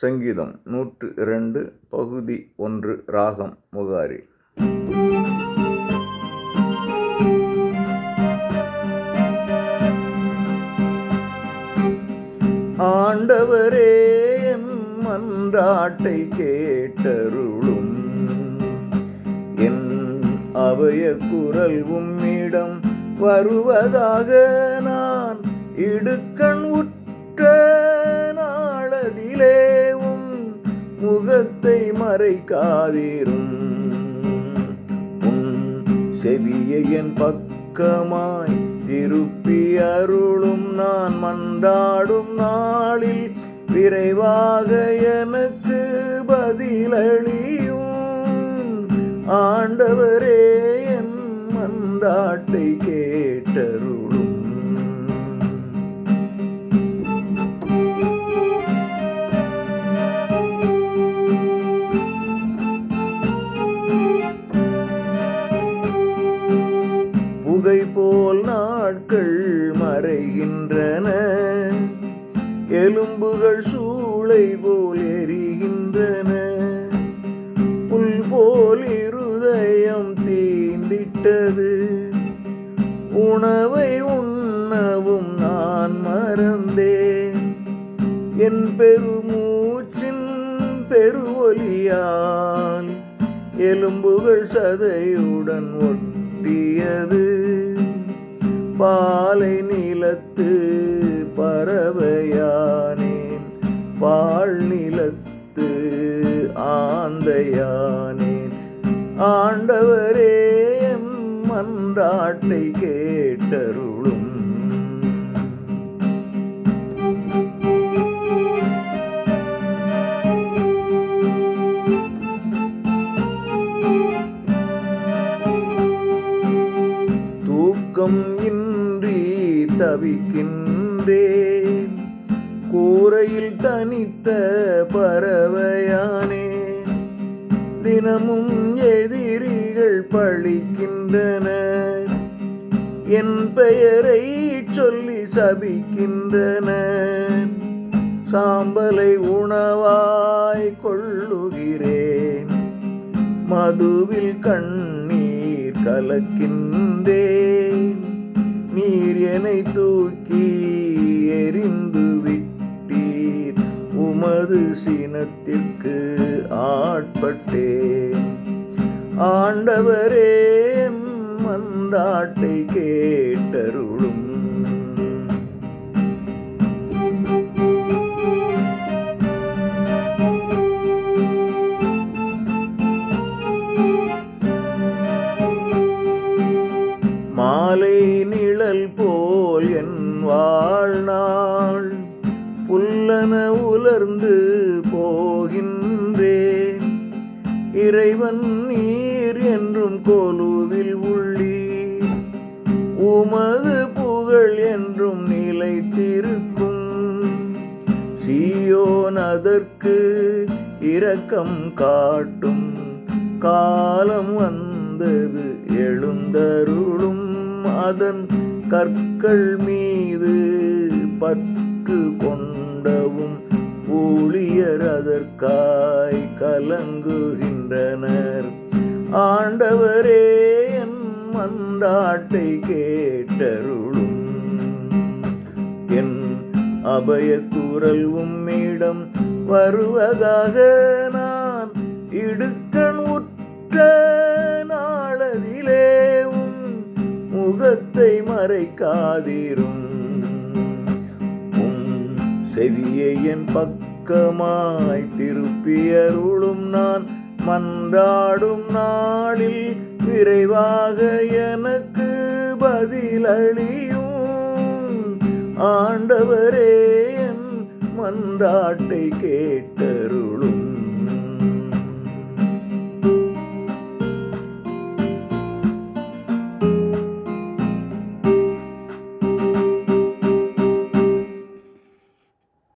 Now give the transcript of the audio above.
சங்கீதம் நூற்று இரண்டு பகுதி ஒன்று ராகம் முகாரி. ஆண்டவரே மன்றாட்டை கேட்டருளும். என் அவைய குரல் உம்மிடம் வருவதாக நான் இடுக்கண் மறைக்காதிரும் உன் செவியை என் பக்கமாய் திருப்பி அருளும். நான் மன்றாடும் நாளில் விரைவாக எனக்கு பதிலளியும். ஆண்டவரே என் மன்றாட்டை கேட்டருளும். மறைகின்றன எலும்புகள் சூளை போல் எரிகின்றன. புல் போல் இருதயம் தீந்திட்டது. உணவை உண்ணவும் நான் மறந்தேன். என் பெருமூச்சின் பெருவொலியால் எலும்புகள் சதையுடன் ஒட்டியது. பாலை நிலத்து பறவையானேன். பால் நிலத்து ஆந்தையானேன். ஆண்டவரே மன்றாட்டை கேட்டருளும். தவிக்கின்றேன் கூரையில் தனித்த பறவையானே தினமும் எதிரிகள் பழிக்கின்றனர் என் பெயரை சொல்லி சபிக்கின்றனர் சாம்பலை உணவாய் கொள்ளுகிறேன். மதுவில் கண்ணீர் கலக்கின்றேன் நீர் என்னை தூக்கி எரிந்து விட்டீர். உமது சினத்திற்கு ஆட்பட்டேன். ஆண்டவரே மன்றாட்டை கேட்டருளும் மாலை நிழல் போல் என் வாழ்நாள் புல்லன உலர்ந்து போகின்றேன். இறைவன் நீர் என்றும் கொலுவில் உள்ளி உமது புகழ் என்றும் நிலைத்திருக்கும். சியோன் அதற்கு இரக்கம் காட்டும். காலம் வந்தது எழுந்தருளும். அதன் கற்கள் மீது பற்று கொண்டவும் ஊழியர் அதற்காய் கலங்குகின்றனர். ஆண்டவரே என் மன்றாட்டை கேட்டருளும். என் அபய குரல் உம்மிடம் வருவதாக நான் இடுக்கண் உற்ற முகத்தை மறைக்காதிரும். உம் செவியை என் பக்கமாய் திருப்பியருளும் நான். மன்றாடும் நாளில் விரைவாக எனக்கு பதிலளியும். ஆண்டவரே என் மன்றாட்டை கேட்டருளும்.